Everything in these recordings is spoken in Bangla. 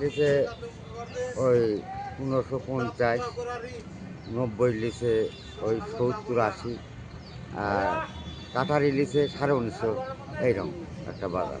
লিচে ওই পনেরোশো পঞ্চাশ। নব্বই লিসে ওই সত্তর আশি আর কাটারি লিচে সাড়ে উনিশশো এইরকম একটা বাজার।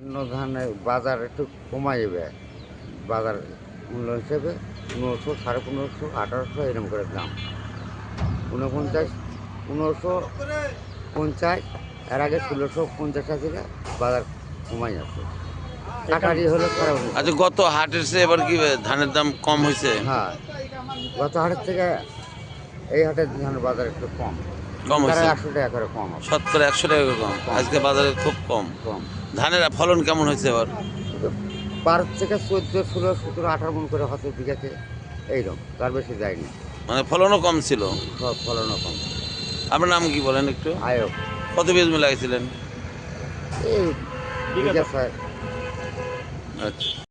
অন্য ধানের বাজার একটু কমা যাবে বাজার মূল্য হিসেবে পনেরোশো সাড়ে পনেরোশো আঠারোশো এরকম করে দাম। ঊনপঞ্চাশ পনেরোশো পঞ্চাশ এর আগে ষোলোশো পঞ্চাশ ছিল বাজার কমাই যাচ্ছে কাটারি হলো উনিশশো। আচ্ছা গত হাটের চেয়ে এবার কি ধানের দাম কম হয়েছে? হ্যাঁ গত হাটের থেকে এই হাটের ধানের বাজার একটু কম। কম হয়েছে। একশো টাকা করে কম শতকরা একশো টাকা করে কম। আজকে বাজারে খুব কম। কম। ধানের ফলন কেমন হয়েছে এবার? বারো থেকে চোদ্দ ষোলো সতেরো আঠারো মন করে হয়তো বিঘাতে এইরকম। তার বেশি যায়নি। মানে ফলনও কম ছিল? সব ফলনও কম। আপনার নাম কি বলেন একটু? আয়ক। কত বীজ লাগিয়েছিলেন? এই বিঘা ছয়। আচ্ছা।